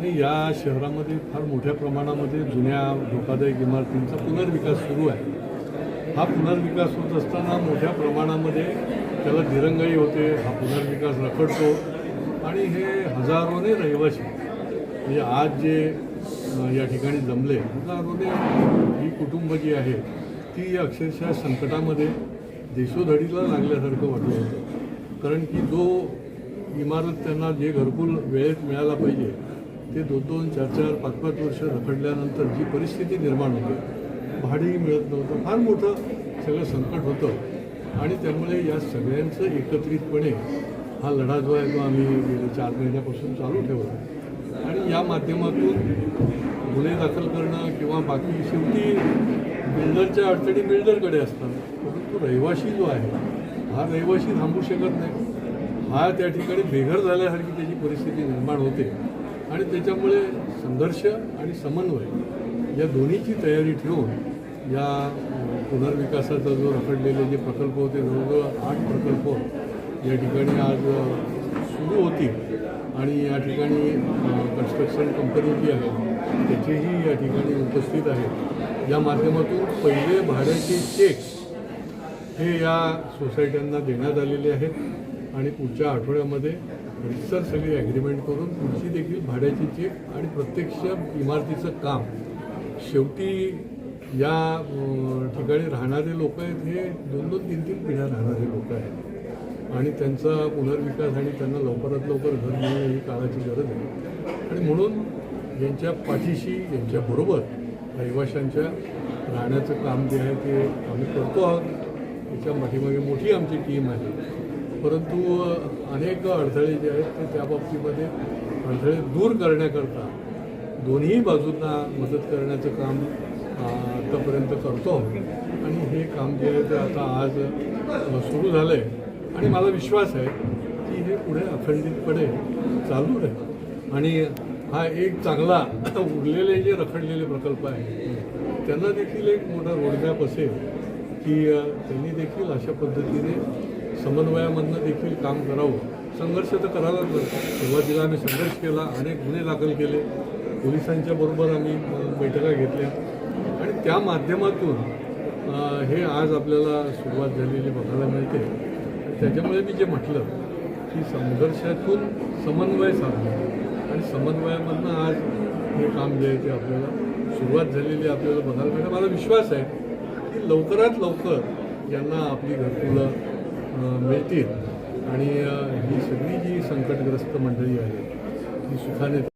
आणि या शहरामध्ये फार मोठ्या प्रमाणामध्ये जुन्या धोकादायक इमारतींचा पुनर्विकास सुरू आहे. हा पुनर्विकास होत असताना मोठ्या प्रमाणामध्ये त्याला दिरंगाई होते हा पुनर्विकास रखडतो आणि हे हजारोने रहिवासी म्हणजे आज जे या ठिकाणी जमले हजारोने ही कुटुंब जी आहे ती अक्षरशः संकटामध्ये देशोधडीला लागल्यासारखं वाटत. होतं कारण की जो इमारत त्यांना जे घरकुल वेळेत मिळायला पाहिजे ते दोन दोन चार चार पाच पाच वर्ष रखडल्यानंतर जी परिस्थिती निर्माण होते भाडेही मिळत नव्हतं. फार मोठं सगळं संकट होतं. आणि त्यामुळे या सगळ्यांचं एकत्रितपणे हा लढा जो आहे तो आम्ही गेले चार महिन्यापासून चालू ठेवला. आणि या माध्यमातून गुन्हे दाखल करणं किंवा बाकी शेवटी बिल्डरच्या अडचणी बिल्डरकडे असतात. परंतु रहिवाशी जो आहे हा रहिवाशी थांबू शकत नाही. हा त्या ठिकाणी बेघर झाल्यासारखी त्याची परिस्थिती निर्माण होते. आणि त्याच्यामुळे संघर्ष आणि समन्वय या दोन्हीची तयारी ठेवून या पुनर्विकासाचा जो रखडलेले जे प्रकल्प होते जवळजवळ आठ प्रकल्प या ठिकाणी आज सुरू होतील. आणि या ठिकाणी कन्स्ट्रक्शन कंपनी जी आहे त्याचेही या ठिकाणी उपस्थित आहेत. या माध्यमातून पहिले भाड्याचे चेक हे या सोसायट्यांना देण्यात आलेले आहेत. आणि पुढच्या आठवड्यामध्ये रिक्सर सगळी ॲग्रीमेंट करून पुढची देखील भाड्याची चेक आणि प्रत्यक्ष इमारतीचं काम. शेवटी या ठिकाणी राहणारे लोक आहेत हे दोन दोन तीन तीन पिढ्या राहणारे लोक आहेत. आणि त्यांचा पुनर्विकास आणि त्यांना लवकरात लवकर घर मिळणं ही काळाची गरज आहे. आणि म्हणून यांच्या पाठीशी यांच्याबरोबर रहिवाशांच्या राहण्याचं काम जे आहे ते आम्ही करतो आहोत. त्याच्या पाठीमागे मोठी आमची टीम आहे. परंतु अनेक अडथळे जे आहेत ते त्या बाबतीमध्ये अडथळे दूर करण्याकरता दोन्ही बाजूंना मदत करण्याचं काम आतापर्यंत करतो. आणि हे काम जे आहे ते आता आज सुरू झालं आहे आणि मला विश्वास आहे की हे पुढे अखंडितपणे चालू आहे आणि हा एक चांगला उरलेले जे रखडलेले प्रकल्प आहेत त्यांना देखील एक मोठा रोडमॅप असेल की त्यांनी देखील अशा पद्धतीने समन्वयामधनं देखील काम करावं. संघर्ष तर करायलाच लागतो सुरुवातीला आम्ही संघर्ष केला अनेक गुन्हे दाखल केले. पोलिसांच्या बरोबर आम्ही बैठका घेतल्या. आणि त्या माध्यमातून हे आज आपल्याला सुरुवात झालेली बघायला मिळते. त्याच्यामुळे मी जे म्हटलं की संघर्षातून समन्वय साधला आणि समन्वयामधनं आज हे काम जे आहे ते आपल्याला सुरुवात झालेली आपल्याला बघायला मिळते. मला विश्वास आहे की लवकरात लवकर यांना आपली घरकुलं मिळतील. आणि ही सगळी जी संकटग्रस्त मंडळी आहे ती सुखाने